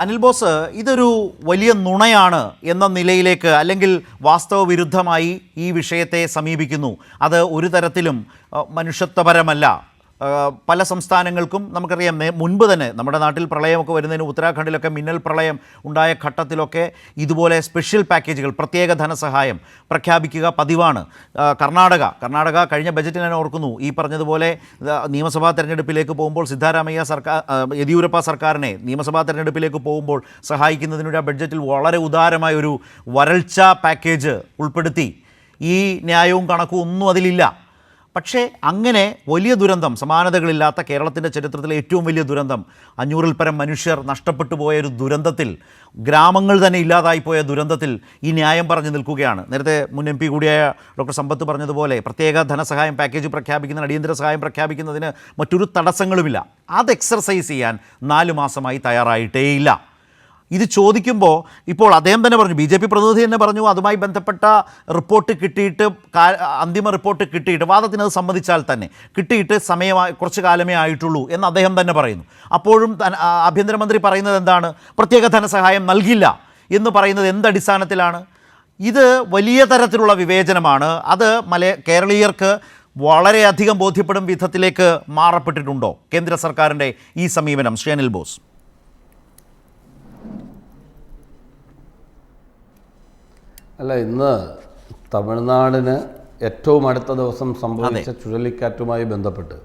Anil boss ഇതൊരു വലിയ നുണയാണ് എന്ന നിലയിലേക്ക് അല്ലെങ്കിൽ വാസ്തവ വിരുദ്ധമായി ഈ വിഷയത്തെ സമീപിക്കുന്നു. അത് ഒരു തരത്തിലും മനുഷ്യത്വപരമല്ല. പല സംസ്ഥാനങ്ങൾക്കും നമുക്കറിയാം മുൻപ് തന്നെ നമ്മുടെ നാട്ടിൽ പ്രളയമൊക്കെ വരുന്നതിന് ഉത്തരാഖണ്ഡിലൊക്കെ മിന്നൽ പ്രളയം ഉണ്ടായ ഘട്ടത്തിലൊക്കെ ഇതുപോലെ സ്പെഷ്യൽ പാക്കേജുകൾ പ്രത്യേക ധനസഹായം പ്രഖ്യാപിക്കുക പതിവാണ്. കർണാടക കർണാടക കഴിഞ്ഞ ബജറ്റിൽ ഞാൻ ഓർക്കുന്നു ഈ പറഞ്ഞതുപോലെ നിയമസഭാ തെരഞ്ഞെടുപ്പിലേക്ക് പോകുമ്പോൾ സിദ്ധാരാമയ്യ സർക്കാർ യെദ്യൂരപ്പ സർക്കാരിനെ നിയമസഭാ തെരഞ്ഞെടുപ്പിലേക്ക് പോകുമ്പോൾ സഹായിക്കുന്നതിനുള്ള ബഡ്ജറ്റിൽ വളരെ ഉദാരമായ ഒരു വരൾച്ച പാക്കേജ് ഉൾപ്പെടുത്തി. ഈ ന്യായവും കണക്കും ഒന്നും അതിലില്ല. പക്ഷേ അങ്ങനെ വലിയ ദുരന്തം സമാനതകളില്ലാത്ത കേരളത്തിന്റെ ചരിത്രത്തിലെ ഏറ്റവും വലിയ ദുരന്തം അഞ്ഞൂറിൽ പരം മനുഷ്യർ നഷ്ടപ്പെട്ടു പോയ ഒരു ദുരന്തത്തിൽ ഗ്രാമങ്ങൾ തന്നെ ഇല്ലാതായിപ്പോയ ദുരന്തത്തിൽ ഈ ന്യായം പറഞ്ഞു നിൽക്കുകയാണ്. നേരത്തെ മുൻ എം പി കൂടിയായ ഡോക്ടർ സമ്പത്ത് പറഞ്ഞതുപോലെ പ്രത്യേക ധനസഹായം പാക്കേജ് പ്രഖ്യാപിക്കുന്നതിന് അടിയന്തര സഹായം പ്രഖ്യാപിക്കുന്നതിന് മറ്റൊരു തടസ്സങ്ങളുമില്ല. അത് എക്സർസൈസ് ചെയ്യാൻ നാല് മാസമായി തയ്യാറായിട്ടേയില്ല. ഇത് ചോദിക്കുമ്പോൾ ഇപ്പോൾ അദ്ദേഹം തന്നെ പറഞ്ഞു ബി ജെ പി പ്രതിനിധി തന്നെ പറഞ്ഞു അതുമായി ബന്ധപ്പെട്ട റിപ്പോർട്ട് കിട്ടിയിട്ട് അന്തിമ റിപ്പോർട്ട് കിട്ടിയിട്ട് വാദത്തിന് അത് സമ്മതിച്ചാൽ തന്നെ കിട്ടിയിട്ട് സമയമായി കുറച്ച് കാലമേ ആയിട്ടുള്ളൂ എന്ന് അദ്ദേഹം തന്നെ പറയുന്നു. അപ്പോഴും ആഭ്യന്തരമന്ത്രി പറയുന്നത് എന്താണ്? പ്രത്യേക ധനസഹായം നൽകില്ല എന്ന് പറയുന്നത് എന്തടിസ്ഥാനത്തിലാണ് ഇത് വലിയ തരത്തിലുള്ള വിവേചനമാണ്. അത് മലയ കേരളീയർക്ക് വളരെയധികം ബോധ്യപ്പെടും വിധത്തിലേക്ക് മാറപ്പെട്ടിട്ടുണ്ടോ? കേന്ദ്ര സർക്കാരിന്റെ ഈ സമീപനം. ശ്രീ അനിൽ ബോസ്. അല്ല ഇന്ന് തമിഴ്നാടിന് ഏറ്റവും അടുത്ത ദിവസം സംഭവിച്ച ചുഴലിക്കാറ്റുമായി ബന്ധപ്പെട്ട്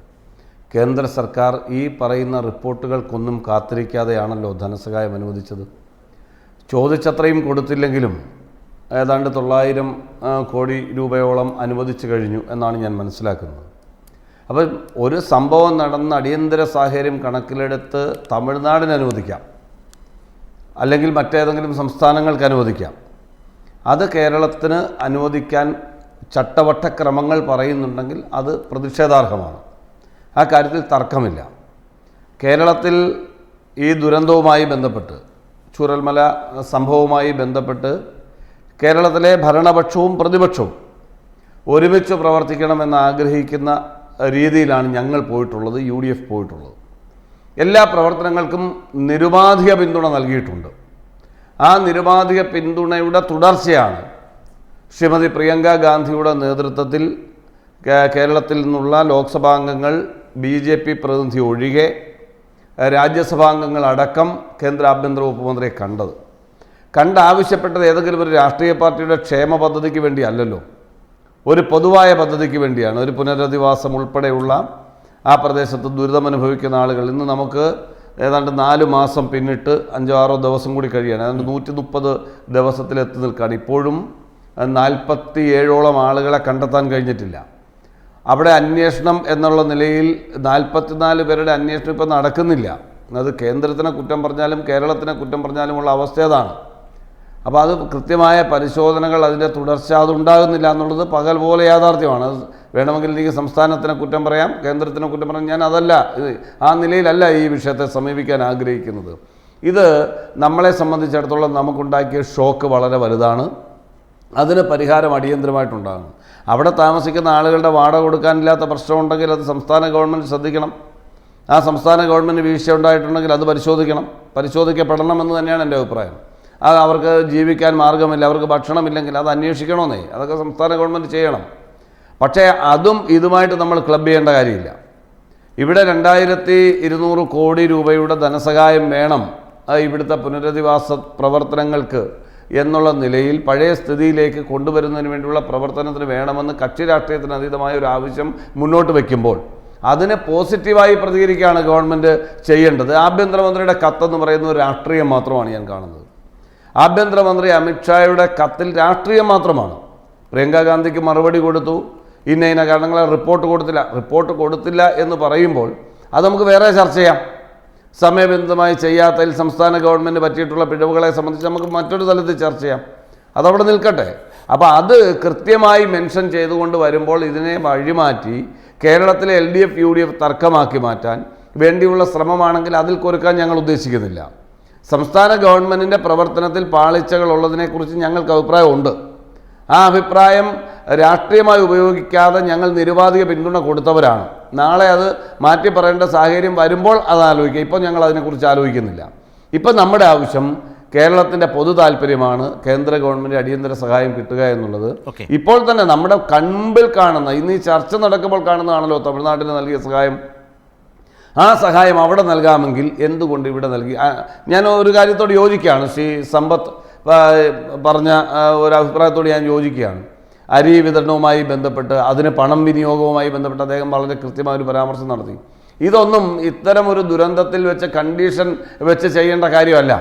കേന്ദ്ര സർക്കാർ ഈ പറയുന്ന റിപ്പോർട്ടുകൾക്കൊന്നും കാത്തിരിക്കാതെയാണല്ലോ ധനസഹായം അനുവദിച്ചത്. ചോദിച്ചത്രയും കൊടുത്തില്ലെങ്കിലും ഏതാണ്ട് തൊള്ളായിരം കോടി രൂപയോളം അനുവദിച്ചു കഴിഞ്ഞു എന്നാണ് ഞാൻ മനസ്സിലാക്കുന്നത്. അപ്പം ഒരു സംഭവം നടന്ന അടിയന്തര സാഹചര്യം കണക്കിലെടുത്ത് തമിഴ്നാടിന് അനുവദിക്കാം. അല്ലെങ്കിൽ മറ്റേതെങ്കിലും സംസ്ഥാനങ്ങൾക്ക് അനുവദിക്കാം. അത് കേരളത്തിന് അനുവദിക്കാൻ ചട്ടവട്ടക്രമങ്ങൾ പറയുന്നുണ്ടെങ്കിൽ അത് പ്രതിഷേധാർഹമാണ്. ആ കാര്യത്തിൽ തർക്കമില്ല. കേരളത്തിൽ ഈ ദുരന്തവുമായി ബന്ധപ്പെട്ട് ചൂരൽമല സംഭവവുമായി ബന്ധപ്പെട്ട് കേരളത്തിലെ ഭരണപക്ഷവും പ്രതിപക്ഷവും ഒരുമിച്ച് പ്രവർത്തിക്കണമെന്ന് ആഗ്രഹിക്കുന്ന രീതിയിലാണ് ഞങ്ങൾ പോയിട്ടുള്ളത് യു ഡി എഫ് പോയിട്ടുള്ളത്. എല്ലാ പ്രവർത്തനങ്ങൾക്കും നിരുപാധിക പിന്തുണ നൽകിയിട്ടുണ്ട്. ആ നിരുപാധിക പിന്തുണയുടെ തുടർച്ചയാണ് ശ്രീമതി പ്രിയങ്ക ഗാന്ധിയുടെ നേതൃത്വത്തിൽ കേരളത്തിൽ നിന്നുള്ള ലോക്സഭാംഗങ്ങൾ ബി ജെ പി പ്രതിനിധി ഒഴികെ രാജ്യസഭാംഗങ്ങൾ അടക്കം കേന്ദ്ര ആഭ്യന്തര വകുപ്പ് കണ്ടത്. കണ്ടാവശ്യപ്പെട്ടത് ഏതെങ്കിലും ഒരു രാഷ്ട്രീയ പാർട്ടിയുടെ ക്ഷേമ പദ്ധതിക്ക് വേണ്ടിയല്ലല്ലോ. ഒരു പൊതുവായ പദ്ധതിക്ക് വേണ്ടിയാണ്. ഒരു പുനരധിവാസം ഉൾപ്പെടെയുള്ള ആ പ്രദേശത്ത് ദുരിതമനുഭവിക്കുന്ന ആളുകൾ. ഇന്ന് നമുക്ക് ഏതാണ്ട് നാല് മാസം പിന്നിട്ട് അഞ്ചോ ആറോ ദിവസം കൂടി കഴിയാണ്. ഏതാണ്ട് നൂറ്റി മുപ്പത് ദിവസത്തിലെത്തി നിൽക്കുകയാണ്. ഇപ്പോഴും നാൽപ്പത്തി ഏഴോളം ആളുകളെ കണ്ടെത്താൻ കഴിഞ്ഞിട്ടില്ല. അവിടെ അന്വേഷണം എന്നുള്ള നിലയിൽ നാൽപ്പത്തിനാല് പേരുടെ അന്വേഷണം ഇപ്പോൾ നടക്കുന്നില്ല. അത് കേന്ദ്രത്തിനെ കുറ്റം പറഞ്ഞാലും കേരളത്തിനെ കുറ്റം പറഞ്ഞാലുമുള്ള അവസ്ഥ അതാണ്. അപ്പോൾ അത് കൃത്യമായ പരിശോധനകൾ അതിന്റെ തുടർച്ച അതുണ്ടാകുന്നില്ല എന്നുള്ളത് പകൽ പോലെ യാഥാർത്ഥ്യമാണ്. വേണമെങ്കിൽ എനിക്ക് സംസ്ഥാനത്തിനെ കുറ്റം പറയാം കേന്ദ്രത്തിനെ കുറ്റം പറയാം. ഞാൻ അതല്ല ഇത് ആ നിലയിലല്ല ഈ വിഷയത്തെ സമീപിക്കാൻ ആഗ്രഹിക്കുന്നത്. ഇത് നമ്മളെ സംബന്ധിച്ചിടത്തോളം നമുക്കുണ്ടാക്കിയ ഷോക്ക് വളരെ വലുതാണ്. അതിന് പരിഹാരം അടിയന്തരമായിട്ടുണ്ടാകണം. അവിടെ താമസിക്കുന്ന ആളുകളുടെ വാടക കൊടുക്കാനില്ലാത്ത പ്രശ്നമുണ്ടെങ്കിൽ അത് സംസ്ഥാന ഗവൺമെന്റ് ശ്രദ്ധിക്കണം. ആ സംസ്ഥാന ഗവൺമെന്റ് വീഴ്ച ഉണ്ടായിട്ടുണ്ടെങ്കിൽ അത് പരിശോധിക്കണം. പരിശോധിക്കപ്പെടണമെന്ന് തന്നെയാണ് എന്റെ അഭിപ്രായം. അത് അവർക്ക് ജീവിക്കാൻ മാർഗമില്ല അവർക്ക് ഭക്ഷണമില്ലെങ്കിൽ അത് അന്വേഷിക്കണമെന്നേ. അതൊക്കെ സംസ്ഥാന ഗവൺമെന്റ് ചെയ്യണം. പക്ഷേ അതും ഇതുമായിട്ട് നമ്മൾ ക്ലബ് ചെയ്യേണ്ട കാര്യമില്ല. ഇവിടെ രണ്ടായിരത്തി ഇരുന്നൂറ് കോടി രൂപയുടെ ധനസഹായം വേണം. ഇവിടുത്തെ പുനരധിവാസ പ്രവർത്തനങ്ങൾക്ക് എന്നുള്ള നിലയിൽ പഴയ സ്ഥിതിയിലേക്ക് കൊണ്ടുവരുന്നതിന് വേണ്ടിയുള്ള പ്രവർത്തനത്തിന് വേണമെന്ന് കക്ഷി രാഷ്ട്രീയത്തിന് അതീതമായ ഒരു ആവശ്യം മുന്നോട്ട് വയ്ക്കുമ്പോൾ അതിനെ പോസിറ്റീവായി പ്രതികരിക്കുകയാണ് ഗവൺമെന്റ് ചെയ്യേണ്ടത്. ആഭ്യന്തരമന്ത്രിയുടെ കത്തെന്ന് പറയുന്ന ഒരു രാഷ്ട്രീയം മാത്രമാണ് ഞാൻ കാണുന്നത്. ആഭ്യന്തരമന്ത്രി അമിത്ഷായുടെ കത്തിൽ രാഷ്ട്രീയം മാത്രമാണ്. പ്രിയങ്ക ഗാന്ധിക്ക് മറുപടി കൊടുത്തു. ഇന്ന ഇന്ന കാരണങ്ങളെ റിപ്പോർട്ട് കൊടുത്തില്ല. റിപ്പോർട്ട് കൊടുത്തില്ല എന്ന് പറയുമ്പോൾ അത് നമുക്ക് വേറെ ചർച്ച ചെയ്യാം. സമയബന്ധിതമായി ചെയ്യാത്തതിൽ സംസ്ഥാന ഗവൺമെന്റ് പറ്റിയിട്ടുള്ള പിഴവുകളെ സംബന്ധിച്ച് നമുക്ക് മറ്റൊരു തലത്തിൽ ചർച്ച ചെയ്യാം. അതവിടെ നിൽക്കട്ടെ. അപ്പോൾ അത് കൃത്യമായി മെൻഷൻ ചെയ്തുകൊണ്ട് വരുമ്പോൾ ഇതിനെ വഴിമാറ്റി കേരളത്തിലെ L D F U D F തർക്കമാക്കി മാറ്റാൻ വേണ്ടിയുള്ള ശ്രമമാണെങ്കിൽ അതിൽ കുറുക്കാൻ ഞങ്ങൾ ഉദ്ദേശിക്കുന്നില്ല. സംസ്ഥാന ഗവൺമെന്റിന്റെ പ്രവർത്തനത്തിൽ പാളിച്ചകൾ ഉള്ളതിനെക്കുറിച്ച് ഞങ്ങൾക്ക് അഭിപ്രായമുണ്ട്. ആ അഭിപ്രായം രാഷ്ട്രീയമായി ഉപയോഗിക്കാതെ ഞങ്ങൾ നിരുപാധിക പിന്തുണ കൊടുത്തവരാണ്. നാളെ അത് മാറ്റി പറയേണ്ട സാഹചര്യം വരുമ്പോൾ അത് ആലോചിക്കുക. ഇപ്പോൾ ഞങ്ങൾ അതിനെക്കുറിച്ച് ആലോചിക്കുന്നില്ല. ഇപ്പം നമ്മുടെ ആവശ്യം കേരളത്തിന്റെ പൊതു താല്പര്യമാണ് കേന്ദ്ര ഗവൺമെന്റ് അടിയന്തര സഹായം കിട്ടുക എന്നുള്ളത്. ഇപ്പോൾ തന്നെ നമ്മുടെ കൺപിൽ കാണുന്ന ഇന്ന് ഈ ചർച്ച നടക്കുമ്പോൾ കാണുന്നതാണല്ലോ തമിഴ്നാട്ടിന് നൽകിയ സഹായം. ആ സഹായം അവിടെ നൽകാമെങ്കിൽ എന്തുകൊണ്ട് ഇവിടെ നൽകി? ഞാൻ ഒരു കാര്യത്തോട് യോജിക്കുകയാണ്. ശ്രീ സമ്പത്ത് പറഞ്ഞ ഒരു അഭിപ്രായത്തോട് ഞാൻ യോജിക്കുകയാണ്. അരി വിതരണവുമായി ബന്ധപ്പെട്ട് അതിന് പണം വിനിയോഗവുമായി ബന്ധപ്പെട്ട് അദ്ദേഹം വളരെ കൃത്യമായ ഒരു പരാമർശം നടത്തി. ഇതൊന്നും ഇത്തരം ഒരു ദുരന്തത്തിൽ വെച്ച കണ്ടീഷൻ വെച്ച് ചെയ്യേണ്ട കാര്യമല്ല.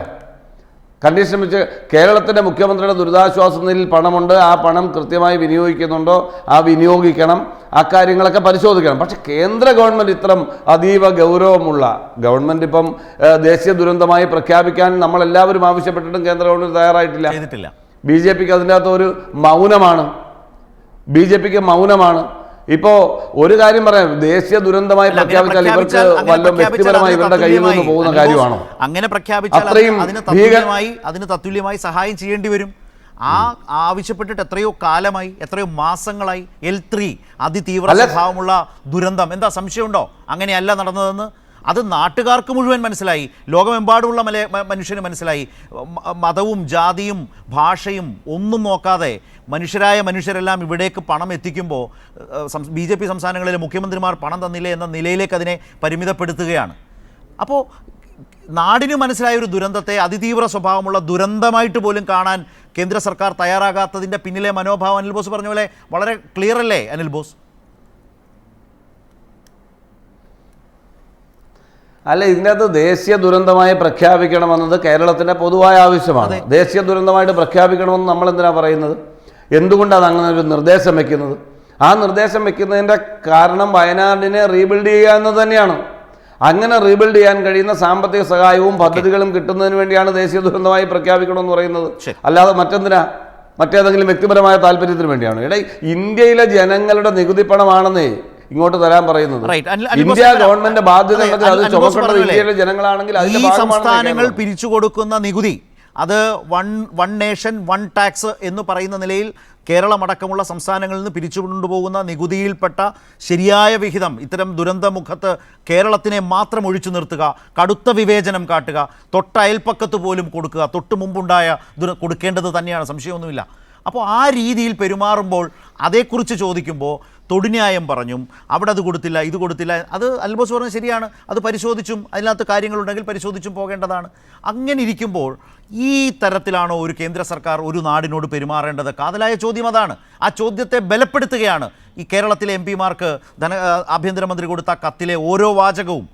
കണ്ടീഷൻ വെച്ച് കേരളത്തിന്റെ മുഖ്യമന്ത്രിയുടെ ദുരിതാശ്വാസ നിധിയിൽ പണമുണ്ട്. ആ പണം കൃത്യമായി വിനിയോഗിക്കുന്നുണ്ടോ? ആ വിനിയോഗിക്കണം. ആ കാര്യങ്ങളൊക്കെ പരിശോധിക്കണം. പക്ഷേ കേന്ദ്ര ഗവൺമെന്റ് ഇത്തരം അതീവ ഗൗരവമുള്ള ഗവൺമെന്റ് ഇപ്പം ദേശീയ ദുരന്തമായി പ്രഖ്യാപിക്കാൻ നമ്മളെല്ലാവരും ആവശ്യപ്പെട്ടിട്ടും കേന്ദ്ര ഗവൺമെന്റ് തയ്യാറായിട്ടില്ല. ബി ജെ പിക്ക് അതിന്റെ അകത്ത് ഒരു മൗനമാണ്. ബി ജെ പിക്ക് മൗനമാണ്. ഇപ്പോൾ ഒരു കാര്യം പറയാം ദേശീയ ദുരന്തമായി പ്രഖ്യാപിച്ചാൽ ഇവർക്ക് വല്ല വ്യക്തിപരമായി ഇവരുടെ കയ്യിൽ നിന്ന് പോകുന്ന കാര്യമാണോ? അങ്ങനെ പ്രഖ്യാപിച്ചാൽ അതിന് അത്രയും അതിന് ഭീകര- തത്തുല്യമായി സഹായം ചെയ്യേണ്ടി വരും. ആ ആവശ്യപ്പെട്ടിട്ട് എത്രയോ കാലമായി എത്രയോ മാസങ്ങളായി എൽ ത്രീ അതിതീവ്ര സ്വഭാവമുള്ള ദുരന്തം. എന്താ സംശയമുണ്ടോ? അങ്ങനെയല്ല നടന്നതെന്ന് അത് നാട്ടുകാർക്ക് മുഴുവൻ മനസ്സിലായി. ലോകമെമ്പാടുമുള്ള മല മനുഷ്യന് മനസ്സിലായി. മതവും ജാതിയും ഭാഷയും ഒന്നും നോക്കാതെ മനുഷ്യരായ മനുഷ്യരെല്ലാം ഇവിടേക്ക് പണം എത്തിക്കുമ്പോൾ ബി ജെ പി സംസ്ഥാനങ്ങളിലെ മുഖ്യമന്ത്രിമാർ പണം തന്നില്ലേ എന്ന നിലയിലേക്ക് അതിനെ പരിമിതപ്പെടുത്തുകയാണ്. അപ്പോൾ നാടിന് മനസ്സിലായ ഒരു ദുരന്തത്തെ അതിതീവ്ര സ്വഭാവമുള്ള ദുരന്തമായിട്ട് പോലും കാണാൻ കേന്ദ്ര സർക്കാർ തയ്യാറാകാത്തതിന്റെ പിന്നിലെ മനോഭാവം അനിൽ ബോസ് പറഞ്ഞ പോലെ വളരെ ക്ലിയർ അല്ലേ അനിൽ ബോസ്? അല്ല ഇതിനകത്ത് ദേശീയ ദുരന്തമായി പ്രഖ്യാപിക്കണമെന്നത് കേരളത്തിന്റെ പൊതുവായ ആവശ്യമാണ്. ദേശീയ ദുരന്തമായിട്ട് പ്രഖ്യാപിക്കണമെന്ന് നമ്മൾ എന്തിനാ പറയുന്നത്? എന്തുകൊണ്ടാണ് അങ്ങനെ ഒരു നിർദ്ദേശം വെക്കുന്നത്? ആ നിർദ്ദേശം വെക്കുന്നതിന്റെ കാരണം വയനാടിനെ റീബിൽഡ് ചെയ്യുക എന്നത് തന്നെയാണ്. അങ്ങനെ റീബിൽഡ് ചെയ്യാൻ കഴിയുന്ന സാമ്പത്തിക സഹായവും പദ്ധതികളും കിട്ടുന്നതിന് വേണ്ടിയാണ് ദേശീയ ദുരന്തമായി പ്രഖ്യാപിക്കണമെന്ന് പറയുന്നത്. അല്ലാതെ മറ്റെന്തിനാ? മറ്റേതെങ്കിലും വ്യക്തിപരമായ താല്പര്യത്തിന് വേണ്ടിയാണ്. ഇടയിൽ ഇന്ത്യയിലെ ജനങ്ങളുടെ നികുതി പണമാണെന്നേ ഇങ്ങോട്ട് തരാൻ പറയുന്നത്. ഇന്ത്യ ഗവൺമെന്റ് ബാധ്യത അത് ചുമക്കേണ്ടത് ഇന്ത്യയിലെ ജനങ്ങളാണെങ്കിൽ ഈ സംസ്ഥാനങ്ങൾ പിരിച്ചു കൊടുക്കുന്ന നികുതി അത് one one nation one tax എന്ന് പറയുന്ന നിലയിൽ കേരളമടക്കമുള്ള സംസ്ഥാനങ്ങളിൽ നിന്ന് പിരിച്ചുകൊണ്ടുപോകുന്ന നികുതിയിൽപ്പെട്ട ശരിയായ വിഹിതം ഇത്തരം ദുരന്തമുഖത്ത് കേരളത്തിനെ മാത്രം ഒഴിച്ചു നിർത്തുക കടുത്ത വിവേചനം കാട്ടുക തൊട്ട അയൽപ്പക്കത്ത് പോലും കൊടുക്കുക തൊട്ട് മുമ്പുണ്ടായ ദുര കൊടുക്കേണ്ടത് തന്നെയാണ് സംശയമൊന്നുമില്ല. അപ്പോൾ ആ രീതിയിൽ പെരുമാറുമ്പോൾ അതേക്കുറിച്ച് ചോദിക്കുമ്പോൾ തൊടുന്യായം പറഞ്ഞും അവിടെ അത് കൊടുത്തില്ല ഇത് കൊടുത്തില്ല അത് അൽബോസ് പറഞ്ഞത് ശരിയാണ് അത് പരിശോധിച്ചും അതിനകത്ത് കാര്യങ്ങളുണ്ടെങ്കിൽ പരിശോധിച്ചും പോകേണ്ടതാണ്. അങ്ങനെ ഇരിക്കുമ്പോൾ ഈ തരത്തിലാണോ ഒരു കേന്ദ്ര സർക്കാർ ഒരു നാടിനോട് പെരുമാറേണ്ടത്? കാതലായ ചോദ്യം അതാണ്. ആ ചോദ്യത്തെ ബലപ്പെടുത്തുകയാണ് ഈ കേരളത്തിലെ എം പിമാർക്ക് ധന ആഭ്യന്തരമന്ത്രി കൊടുത്ത കത്തിലെ ഓരോ വാചകവും.